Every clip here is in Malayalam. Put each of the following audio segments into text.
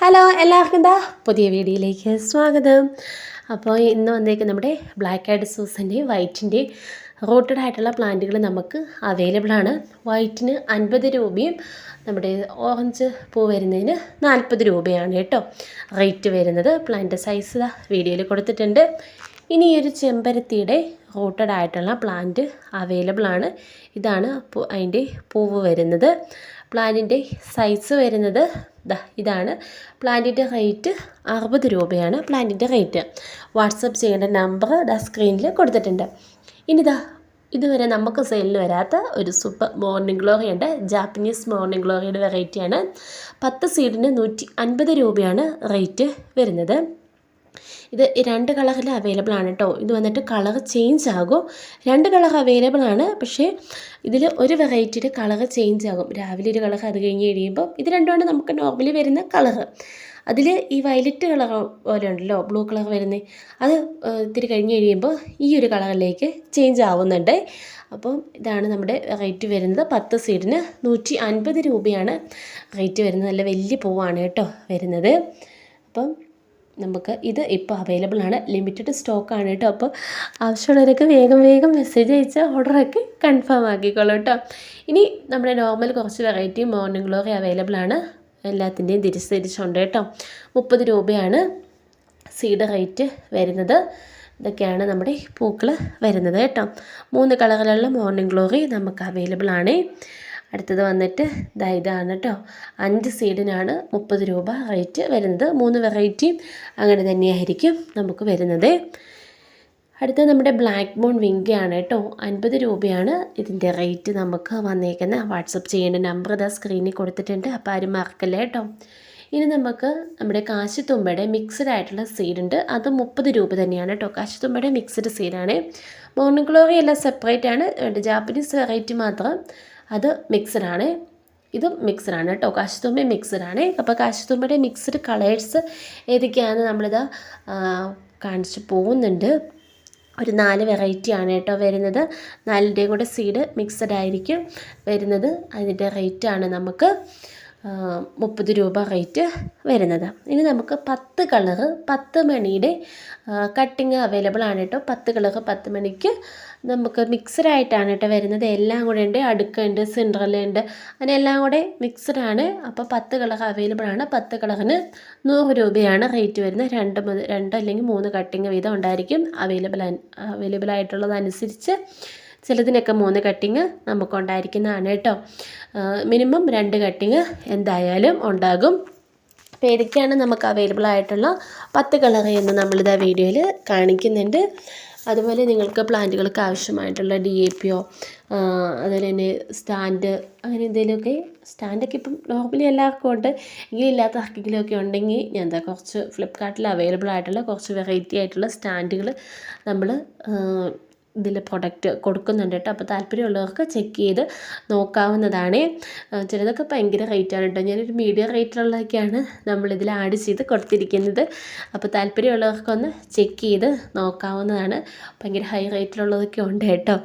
ഹലോ എല്ലാവർക്കും എന്താ പുതിയ വീഡിയോയിലേക്ക് സ്വാഗതം. അപ്പോൾ ഇന്ന് വന്നേക്ക് നമ്മുടെ ബ്ലാക്ക് ആയിട്ട് സൂസിന്റെയും വൈറ്റിന്റെയും റോട്ടഡ് ആയിട്ടുള്ള പ്ലാന്റുകൾ നമുക്ക് അവൈലബിൾ ആണ്. വൈറ്റിന് അൻപത് രൂപയും നമ്മുടെ ഓറഞ്ച് പൂ വരുന്നതിന് നാൽപ്പത് രൂപയാണ് കേട്ടോ റേറ്റ് വരുന്നത്. പ്ലാന്റ് സൈസ് വീഡിയോയിൽ കൊടുത്തിട്ടുണ്ട്. ഇനി ഈ ഒരു ചെമ്പരത്തിയുടെ റൂട്ടഡ് ആയിട്ടുള്ള പ്ലാന്റ് അവൈലബിൾ ആണ്. ഇതാണ് അതിന്റെ പൂവ് വരുന്നത്. പ്ലാന്റിന്റെ സൈസ് വരുന്നത് ഇതാണ്. പ്ലാന്റിന്റെ റേറ്റ് അറുപത് രൂപയാണ് പ്ലാന്റിന്റെ റേറ്റ് വാട്സപ്പ് ചെയ്യേണ്ട നമ്പർ ദാ സ്ക്രീനിൽ കൊടുത്തിട്ടുണ്ട്. ഇനി ദാ ഇതുവരെ നമുക്ക് സെയിലിൽ വരാത്ത ഒരു സൂപ്പർ മോർണിംഗ് ഗ്ലോറി ഉണ്ട്. ജാപ്പനീസ് മോർണിംഗ് ഗ്ലോറിയുടെ വെറൈറ്റിയാണ് പത്ത് സീഡിന് നൂറ്റി അൻപത് രൂപയാണ് റേറ്റ് വരുന്നത്. ഇത് രണ്ട് കളറിൽ അവൈലബിൾ ആണ് കേട്ടോ ഇത് വന്നിട്ട് കളർ ചേഞ്ച് ആകും. രണ്ട് കളർ അവൈലബിൾ ആണ്. പക്ഷേ ഇതിൽ ഒരു വെറൈറ്റിയുടെ കളർ ചേഞ്ച് ആകും. രാവിലെ ഒരു കളർ അത് കഴിഞ്ഞ് കഴിയുമ്പോൾ ഇത് രണ്ടുമാണ് നമുക്ക് നോർമലി വരുന്ന കളർ. അതിൽ ഈ വയലറ്റ് കളർ പോലെ ഉണ്ടല്ലോ ബ്ലൂ കളർ വരുന്നത് അത് ഇത്തിരി കഴിഞ്ഞ് കഴിയുമ്പോൾ ഈ ഒരു കളറിലേക്ക് ചേഞ്ച് ആവുന്നുണ്ട്. അപ്പോൾ ഇതാണ് നമ്മുടെ റേറ്റ് വരുന്നത്. പത്ത് സീഡിന് നൂറ്റി അൻപത് രൂപയാണ് റേറ്റ് വരുന്നത്. നല്ല വലിയ പൂവാണ് കേട്ടോ വരുന്നത്. അപ്പം നമുക്ക് ഇത് ഇപ്പോൾ അവൈലബിൾ ആണ്. ലിമിറ്റഡ് സ്റ്റോക്കാണ് കേട്ടോ അപ്പോൾ ആവശ്യമുള്ളവരൊക്കെ വേഗം വേഗം മെസ്സേജ് അയച്ച് ഓർഡറൊക്കെ കൺഫേം ആക്കിക്കോളൂ കേട്ടോ ഇനി നമ്മുടെ നോർമൽ കുറച്ച് വെറൈറ്റി മോർണിംഗ് ഗ്ലോറി അവൈലബിൾ ആണ്. എല്ലാത്തിന്റെയും തിരിച്ച് തിരിച്ചുണ്ട് കേട്ടോ മുപ്പത് രൂപയാണ് സീഡ് റേറ്റ് വരുന്നത്. ഇതൊക്കെയാണ് നമ്മുടെ പൂക്കൾ വരുന്നത് കേട്ടോ മൂന്ന് കളറിലുള്ള മോർണിംഗ് ഗ്ലോറി നമുക്ക് അവൈലബിൾ ആണ്. അടുത്തത് വന്നിട്ട് ഇതാ ഇതാണ് കേട്ടോ അഞ്ച് സീഡിനാണ് മുപ്പത് രൂപ റേറ്റ് വരുന്നത്. മൂന്ന് വെറൈറ്റിയും അങ്ങനെ തന്നെയായിരിക്കും നമുക്ക് വരുന്നത്. അടുത്തത് നമ്മുടെ ബ്ലാക്ക് ബോൺ വിങ്കയാണ് കേട്ടോ അൻപത് രൂപയാണ് ഇതിന്റെ റേറ്റ് നമുക്ക് വന്നേക്കുന്നത്. വാട്സപ്പ് ചെയ്യേണ്ട നമ്പർ ഇതാ സ്ക്രീനിൽ കൊടുത്തിട്ടുണ്ട്. അപ്പോൾ ആരും മറക്കല്ലേ കേട്ടോ ഇനി നമുക്ക് നമ്മുടെ കാശിത്തുമ്പയുടെ മിക്സഡ് ആയിട്ടുള്ള സീഡ് ഉണ്ട്. അത് മുപ്പത് രൂപ തന്നെയാണ് കേട്ടോ കാശിത്തുമ്പയുടെ മിക്സഡ് സീഡാണ് മോർണിംഗ് ഗ്ലോറി എല്ലാം സെപ്പറേറ്റ് ആണ്. ജാപ്പനീസ് വെറൈറ്റി മാത്രം. അത് മിക്സഡാണ് ഇതും മിക്സഡാണ് കേട്ടോ. കാശിത്തുമ്പ മിക്സഡാണ് അപ്പോൾ കാശിത്തുമ്പയുടെ മിക്സഡ് കളേഴ്സ് ഏതൊക്കെയാണ് നമ്മളിത് കാണിച്ച് പോകുന്നുണ്ട്. ഒരു നാല് വെറൈറ്റി ആണ് കേട്ടോ വരുന്നത്. നാലിന്റെയും കൂടെ സീഡ് മിക്സഡ് ആയിരിക്കും വരുന്നത്. അതിന്റെ റേറ്റാണ് നമുക്ക്. മുപ്പത് രൂപ റേറ്റ് വരുന്നത്. ഇനി നമുക്ക് പത്ത് കളറ് പത്ത് മണിയുടെ കട്ടിങ് അവൈലബിൾ ആണ് കേട്ടോ പത്ത് കളറ് പത്ത് മണിക്ക് നമുക്ക് മിക്സഡായിട്ടാണ് കേട്ടോ വരുന്നത്. എല്ലാം കൂടെ ഉണ്ട്. അടുക്കുണ്ട് സിൻഡ്രലുണ്ട് അങ്ങനെ എല്ലാം കൂടെ മിക്സഡാണ് അപ്പോൾ പത്ത് കളർ അവൈലബിൾ ആണ്. പത്ത് കളറിന് നൂറ് രൂപയാണ് റേറ്റ് വരുന്നത്. രണ്ട് രണ്ട് അല്ലെങ്കിൽ മൂന്ന് കട്ടിങ് വീതം ഉണ്ടായിരിക്കും. അവൈലബിൾ അവൈലബിൾ ആയിട്ടുള്ളതനുസരിച്ച് ചിലതിനൊക്കെ മൂന്ന് കട്ടിങ് നമുക്കുണ്ടായിരിക്കുന്നതാണ് കേട്ടോ. മിനിമം രണ്ട് കട്ടിങ് എന്തായാലും ഉണ്ടാകും. അപ്പോൾ ഏതൊക്കെയാണ് നമുക്ക് അവൈലബിൾ ആയിട്ടുള്ള പത്ത് കളർ എന്ന് നമ്മളിത് ആ വീഡിയോയിൽ കാണിക്കുന്നുണ്ട്. അതുപോലെ നിങ്ങൾക്ക് പ്ലാന്റുകൾക്ക് ആവശ്യമായിട്ടുള്ള ഡി എ പിയോ അതുപോലെ തന്നെ സ്റ്റാൻഡ് അങ്ങനെ എന്തെങ്കിലുമൊക്കെ സ്റ്റാൻഡൊക്കെ ഇപ്പം നോർമലി എല്ലാവർക്കും ഉണ്ട്. എങ്കിലും ഇല്ലാത്ത ആർക്കെങ്കിലുമൊക്കെ ഉണ്ടെങ്കിൽ ഞാൻ എന്താ കുറച്ച് ഫ്ലിപ്പ്കാർട്ടിൽ അവൈലബിൾ ആയിട്ടുള്ള കുറച്ച് വെറൈറ്റി ആയിട്ടുള്ള സ്റ്റാൻഡുകൾ നമ്മൾ ഇതിൽ പ്രൊഡക്റ്റ് കൊടുക്കുന്നുണ്ട് കേട്ടോ. അപ്പോൾ താല്പര്യമുള്ളവർക്ക് ചെക്ക് ചെയ്ത് നോക്കാവുന്നതാണ്. ചിലതൊക്കെ ഭയങ്കര റേറ്റാണ് കേട്ടോ. ഞാനൊരു മീഡിയം റേറ്റിലുള്ളതൊക്കെയാണ് നമ്മളിതിൽ ആഡ് ചെയ്ത് കൊടുത്തിരിക്കുന്നത്. അപ്പോൾ താല്പര്യമുള്ളവർക്കൊന്ന് ചെക്ക് ചെയ്ത് നോക്കാവുന്നതാണ്. ഭയങ്കര ഹൈ റേറ്റിലുള്ളതൊക്കെ ഉണ്ട് കേട്ടോ.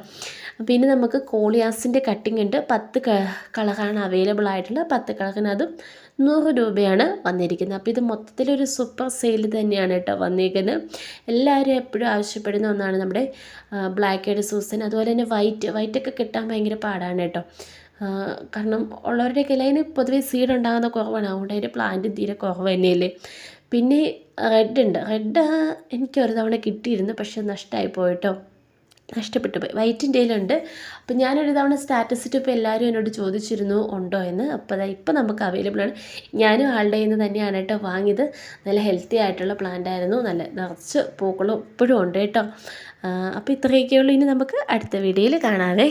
പിന്നെ നമുക്ക് കോളിയാസിന്റെ കട്ടിംഗ് ഉണ്ട്. പത്ത് കളറാണ് അവൈലബിൾ ആയിട്ടുള്ളത്. പത്ത് കളറിന് നൂറ് രൂപയാണ് വന്നിരിക്കുന്നത്. അപ്പോൾ ഇത് മൊത്തത്തിലൊരു സൂപ്പർ സെയിൽ തന്നെയാണ് കേട്ടോ വന്നിരിക്കുന്നത്. എല്ലാവരും എപ്പോഴും ആവശ്യപ്പെടുന്ന ഒന്നാണ് നമ്മുടെ ബ്ലാക്ക് ഹെഡ് സൂസൻ. അതുപോലെ തന്നെ വൈറ്റ് വൈറ്റൊക്കെ കിട്ടാൻ ഭയങ്കര പാടാണ് കേട്ടോ. കാരണം ഉള്ളവരുടെ കയ്യിൽ അതിന് പൊതുവേ സീഡ് ഉണ്ടാകുന്ന കുറവാണ്. അതുകൊണ്ട് അതിന്റെ പ്ലാന്റ് തീരെ കുറവ് തന്നെയല്ലേ. പിന്നെ റെഡ് ഉണ്ട്. റെഡ് എനിക്ക് ഒരു തവണ കിട്ടിയിരുന്നു പക്ഷെ നഷ്ടമായി പോയിട്ടോ നഷ്ടപ്പെട്ടു പോയി. വൈറ്റ് ഇന്ത്യയിലുണ്ട് അപ്പോൾ ഞാനൊരു തവണ സ്റ്റാറ്റസ് ഇട്ട് ഇപ്പോൾ എല്ലാവരും എന്നോട് ചോദിച്ചിരുന്നു ഉണ്ടോ എന്ന്? അപ്പോൾ അതാ ഇപ്പോൾ നമുക്ക് അവൈലബിൾ ആണ്. ഞാനും ആളുടെ നിന്ന് തന്നെയാണ് കേട്ടോ വാങ്ങിയത്. നല്ല ഹെൽത്തി ആയിട്ടുള്ള പ്ലാന്റ് ആയിരുന്നു. നല്ല നിറച്ച് പൂക്കളും ഇപ്പോഴും ഉണ്ട് കേട്ടോ. അപ്പോൾ ഇത്രയൊക്കെയുള്ളൂ. ഇനി നമുക്ക് അടുത്ത വീഡിയോയിൽ കാണാവേ.